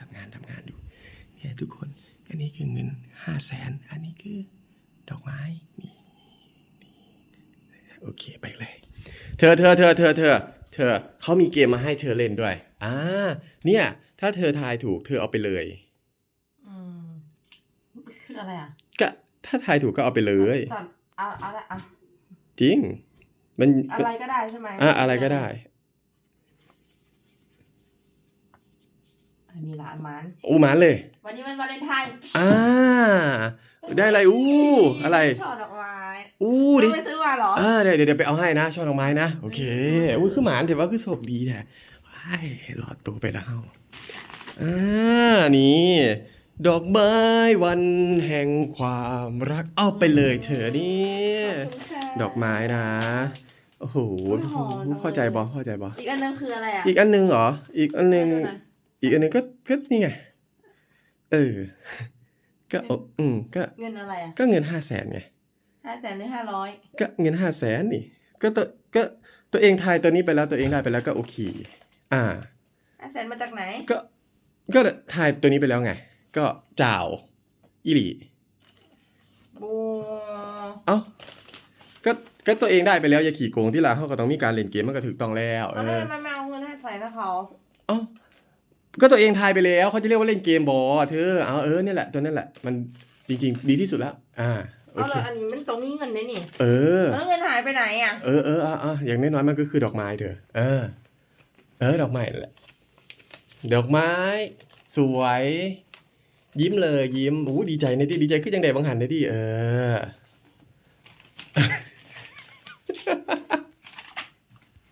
ทำงานทำงานอยู่เนี่ยทุกคนอันนี้คือเงินห้าแสนอันนี้คือดอกไม้นี่โอเคไปเลย เธอเธอเธอเธอเธอเธอเขามีเกมมาให้เธอเล่นด้วยอ่าเนี่ย ถ้าเธอทายถูกเธอเอาไปเลยอืมคืออะไรอะก็ถ้าทายถูกก็เอาไปเลยจัดเอาเอาอะไรอะจริง มันอะไรก็ได้ใช่ไหมอะอะไรก็ได้ อันนี้ละอันมันอู้หมานเลย วันนี้มันวาเลนไทน์อ่า ได้อะไรอู้อะไรช่อดอกไม้อู้ดิต้องไปซื้อมาเหรออ่าเดี๋ยวเดี๋ยวเดี๋ยวไปเอาให้นะช่อดอกไม้นะโอเคอุ้ยคือหมานถือว่าคือโชคดีแท้ว้ายหลอดตัวไปแล้วอ่านี่ดอกไม้วันแห่งความรักเอาไปเลยเถอะนี่ขอบคุณค่ะดอกไม้นะ โอ้โหอุ๊ยหอมจังเลยเข้าใจบอเข้าใจบออีกอันนึงคืออะไรอะอีกอันหนึงเหรออีกอันหนึงให้ดูหน่ อยอีกอันหนึงก็ก็นี่ไง เออ ก็เอาอืมก็ เงินอะไรอะก็เงินห้าแสนไง ห้าแสนหรือห้าร้อยก็เงินห้าแสนนี่ ก็ตัวก็ตัวเองทายตัวนี้ไปแล้วตัวเองได้ไปแล้วก็โอเค อ่า ห้าแสนมาจากไหน ก็ก็ทายตัวนี้ไปแล้วไง ก็จ่าวอีหลีบูเอ้าก็ก็ตัวเองได้ไปแล้วอย่าขี่โกงที่ละเขาก็ต้องมีการเล่นเกมมันก็ถูกต้องแล้ว เอแล้วทำอไมไม่เอาเงินให้ใส่นะเขา เอ้า ก็ตัวเองทายไปแล้วเขาจะเรียกว่าเล่นเกมบอเธอเอาเออเนี่ยแหละตัวนั่นแหละมันจริง ๆ ดีที่สุดแล้ว อ่าโอเอาเคแล้วอันนี้มันตรงนี้เงินเลยนี่เออ แล้วเงินหายไปไหนอะเออเอออะอะอย่างน้อยๆมันก็คือดอกไม้เถอะเออ เออ ดอกไม้นั่นแหละ ดอกไม้ สวย ยิ้มเลยยิ้มอู้ดีใจในที่ดีใจขึ้นยังไงบางหันในที่เออ